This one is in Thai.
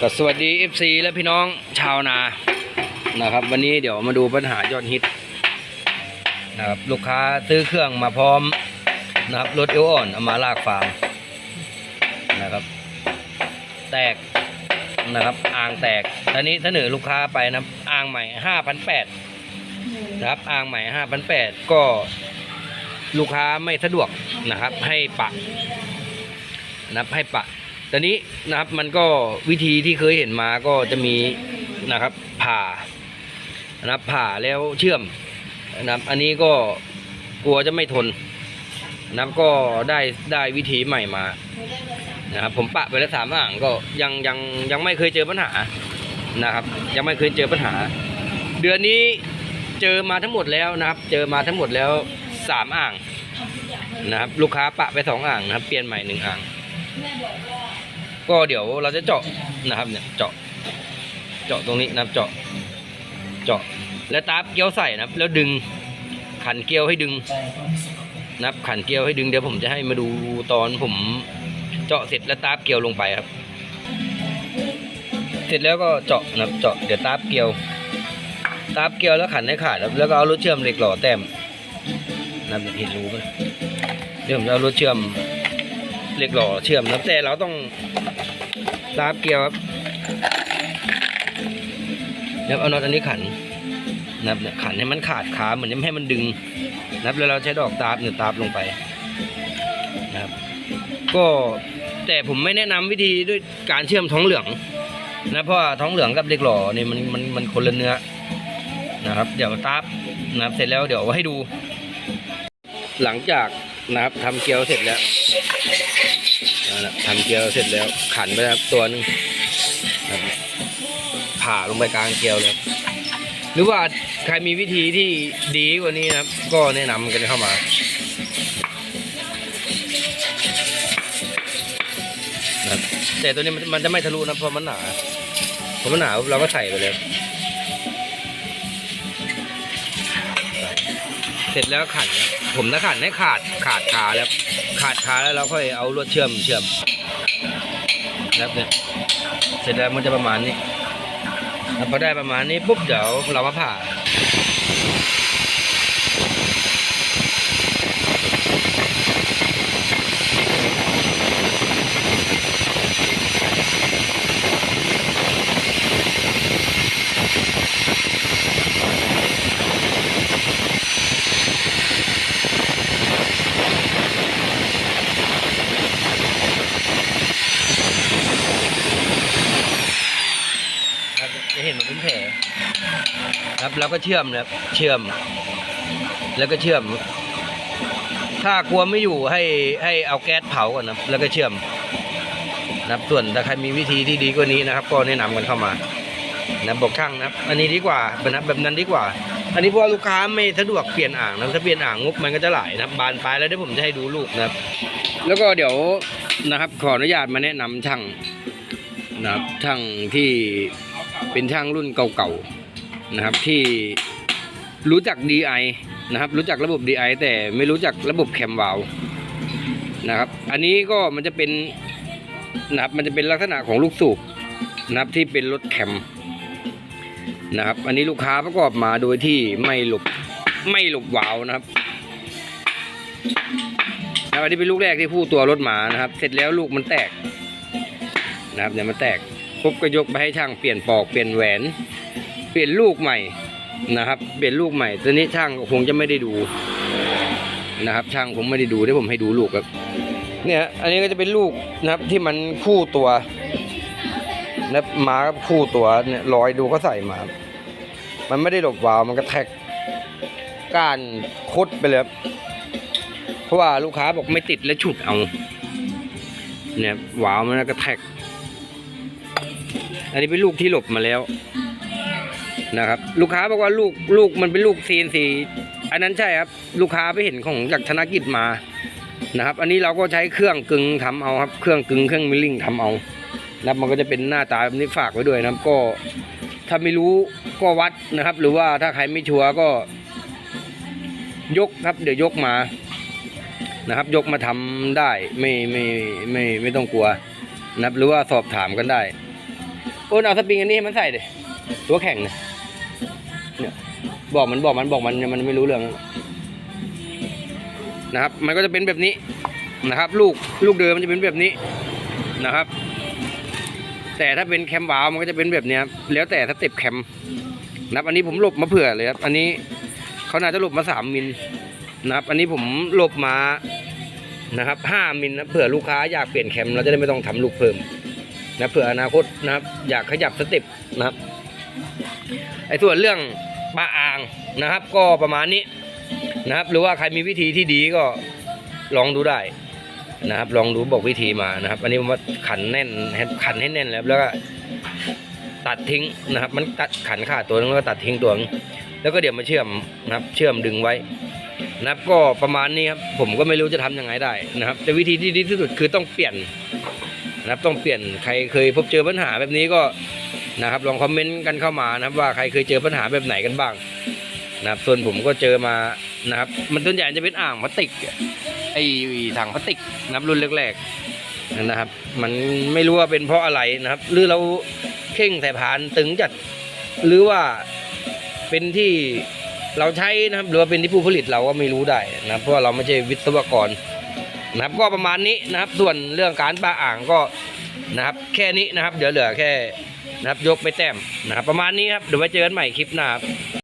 ก็สวัสดี FC และพี่น้องชาวนานะครับ วันนี้เดี๋ยวมาดูปัญหายอดฮิตนะครับลูกค้าซื้อเครื่องมาพร้อมนะครับรถเอวอ่อนเอามาลากฟาร์มนะครับ แตกนะครับอ่างแตกตอนนี้เสนอลูกค้าไปนะอ่างใหม่ห้าพันแปดนะครับอ่างใหม่ห้าพันแปดก็ลูกค้าไม่สะดวกนะครับ ให้ปะนะครับให้ปะ ตอนนี้นะครับมันก็วิธีที่เคยเห็นมาก็จะมีนะครับผ่านะครับผ่าแล้วเชื่อมนะครับอันนี้ก็กลัวจะไม่ทนนะครับก็ได้ได้วิธีใหม่มานะครับผมปะไปแล้วสามอ่างก็ยังยังยังไม่เคยเจอปัญหานะครับ ยังไม่เคยเจอปัญหา เดือนนี้เจอมาทั้งหมดแล้วนะครับ เจอมาทั้งหมดแล้วสามอ่างนะครับ ลูกค้าปะไปสองอ่างนะครับ เปลี่ยนใหม่หนึ่งอ่าง ก็เดี๋ยวเราจะเจาะนะครับเนี่ยเจาะเจาะตรงนี้นะครับเจาะเจาะแล้วตาบเกลียวใส่นะครับ แล้วดึงขันเกลียวให้ดึงนะครับขันเกลียวให้ดึงเดี๋ยวผมจะให้มาดูตอนผมเจาะเสร็จแล้วตาบเกลียวลงไปครับ เสร็จแล้วก็เจาะนะเจาะเดี๋ยวตาบเกลียวตาบเกลียวแล้วขันให้ขาดครับแล้วก็เอารถเชื่อมเหล็กหล่อแต้มนับเห็นรู้ไหมเดี๋ยวผมจะเอารถเชื่อม เหล็กหล่อเชื่อมนะแต่เราต้องตาบเกลียวครับนะครับเอาน็อตอันนี้ขันนะครับเนี่ยขันให้มันขาดขาเหมือนไม่ให้มันดึงนะครับแล้วเราใช้ดอกตาบเนี่ยตาบลงไปนะครับ ก็แต่ผมไม่แนะนำวิธีด้วยการเชื่อมท้องเหลืองนะเพราะว่าท้องเหลืองกับเหล็กหล่อเนี่ยมันมันมันคนละเนื้อนะครับ เดี๋ยวตาบนะครับเสร็จแล้วเดี๋ยวให้ดู หลังจากนะครับทำเกลียวเสร็จแล้ว ละทำเกลียวเสร็จแล้ว ขันไปครับตัวหนึงผ่าลงไปกลางเกลียวเลยหรือว่าใครมีวิธีที่ดีกว่านี้นะครับ ก็แนะนำกันเข้ามาครับแต่ตัวนี้มันมันจะไม่ทะลุนะเพราะมันหนาเพราะมันหนาเราก็ใส่ไปเลย เสร็จแล้วขันนะ ผมนะขาดให้ขาดขาดขาแล้วขาดขาแล้วเราค่อยเอาลวดเชื่อมเชื่อมแล้วเนี่ยเสร็จแล้วมันจะประมาณนี้แล้วพอได้ประมาณนี้ปุ๊บเดี๋ยวเรามาผ่าครับจะเห็นมันเป็นแผล ครับแล้วก็เชื่อมนะครับเชื่อม แล้วก็เชื่อม ถ้ากลัวไม่อยู่ให้ให้เอาแก๊สเผาก่อนนะแล้วก็เชื่อมนะครับส่วนถ้าใครมีวิธีที่ดีกว่านี้นะครับ ก็แนะนำกันเข้ามานะบอกช่างนะครับ อันนี้ดีกว่าเป็นะแบบนั้นดีกว่า อันนี้เพราะลูกค้าไม่สะดวกเปลี่ยนอ่างนะถ้าเปลี่ยนอ่างงบมันก็จะหลายนะบานปลายแล้วเดี๋ยวผมจะให้ดูลูกนะครับ แล้วก็เดี๋ยวนะครับ ขออนุญาตมาแนะนำช่างนะครับช่างที่เป็นช่างรุ่นเก่าๆ นะครับที่รู้จัก DI นะครับรู้จักระบบ DI แต่ไม่รู้จักระบบแคมวาลวนะครับอันนี้ก็มันจะเป็นนะครับมันจะเป็นลักษณะของลูกสูบนะครับที่เป็นรถแคมนะครับอันนี้ลูกค้าประกอบมาโดยที่ไม่หลบไม่หลบวาล์วนะครับนะบอันนี้เป็นลูกแรกที่พูดตัวรถหมานะครับ เสร็จแล้วลูกมันแตกนะครับเนี่ยวมันแตกปุ๊บก็ยกไปให้ช่างเปลี่ยนปอกเปลี่ยนแหวน ปลี่ยนลูกใหม่นะครับ เปลี่ยนลูกใหม่ตอนนี้ช่างคงจะไม่ได้ดูนะครับ ช่างคงไม่ได้ดูได้ผมให้ดูลูกครับเนี่ยอันนี้ก็จะเป็นลูกนะครับที่มันคู่ตัวนะมาคู่ตัวเนี่ยรอยดูเขาใส่มา มันไม่ได้หลบวาวมันก็แท็กก้านคดไปเลยเพราะว่าลูกค้าบอกไม่ติดและฉุดเอา เนี่ยวาวมันก็แท็ก อันนี้เป็นลูกที่หลบมาแล้ว นะครับ ลูกค้าบอกว่าลูกลูกมันเป็นลูกซีนสีอันนั้นใช่ครับ ลูกค้าไปเห็นของจากธนกิจมานะครับ อันนี้เราก็ใช้เครื่องกึงทำเอาครับ เครื่องกึงเครื่องมิลลิ่งทำเอานะครับมันก็จะเป็นหน้าตาแบบนี้ฝากไว้ด้วยนะครับ ก็ถ้าไม่รู้ก็วัดนะครับ หรือว่าถ้าใครไม่ชัวร์ก็ ยกครับ เดี๋ยวยกมานะครับ ยกมาทำได้ไม่ไม่ไม่ไม่ต้องกลัวนะครับ หรือว่าสอบถามกันได้โอนเอาสปริงอันนี้ให้มันใส่ดิตัวแข็งเนี่ย เนี่ยบอกมันบอกมันบอกมันมันไม่รู้เรื่องนะครับ มันก็จะเป็นแบบนี้นะครับ ลูกลูกเดิมมันจะเป็นแบบนี้นะครับ แต่ถ้าเป็นแคมวาล์วมันก็จะเป็นแบบนี้ครับแล้วแต่สเต็ปแคมนะครับอันนี้ผมหลบมาเผื่อเลยครับอันนี้เขาน่าจะหลบมาสามมิลนะครับ อันนี้ผมหลบมานะครับห้ามิลนะเผื่อลูกค้าอยากเปลี่ยนแคมเราจะได้ไม่ต้องทำลูกเพิ่มนะเผื่ออนาคตนะครับ อยากขยับสเต็ปนะครับไอ้ส่วนเรื่อง ปลาอ่างนะครับ ก็ประมาณนี้นะครับ หรือว่าใครมีวิธีที่ดีก็ลองดูได้นะครับ ลองดูบอกวิธีมานะครับ อันนี้ผมว่าขันแน่นขันให้แน่นแล้วแล้วก็ตัดทิ้งนะครับ มันตัดขันขาดตัวนึงแล้วก็ตัดทิ้งตัวนึงแล้วก็เดี๋ยวมาเชื่อมนะครับ เชื่อมดึงไว้นะครับก็ประมาณนี้ครับผมก็ไม่รู้จะทำยังไงได้นะครับ แต่วิธีที่ดีที่สุดคือต้องเปลี่ยนนะครับต้องเปลี่ยนใครเคยพบเจอปัญหาแบบนี้ก็ นะครับ ลองคอมเมนต์กันเข้ามานะครับ ว่าใครเคยเจอปัญหาแบบไหนกันบ้างนะครับ ส่วนผมก็เจอมานะครับ มันส่วนใหญ่จะเป็นอ่างพลาสติกไอ้ถังพลาสติกนะครับรุ่นแรกๆนะครับ มันไม่รู้ว่าเป็นเพราะอะไรนะครับ หรือเราเข่งใสายพานตึงจัดหรือว่าเป็นที่เราใช้นะครับหรือว่าเป็นที่ผู้ผลิตเราก็ไม่รู้ได้นะเพราะว่าเราไม่ใช่วิศวกรนะครับ ก็ประมาณนี้นะครับ ส่วนเรื่องการปลาอ่างก็นะครับ แค่นี้นะครับ เดี๋ยวเหลือแค่ นะครับยกไปแต้มนะครับประมาณนี้ครับเดี๋ยวไว้เจอกันใหม่คลิปหน้าครับ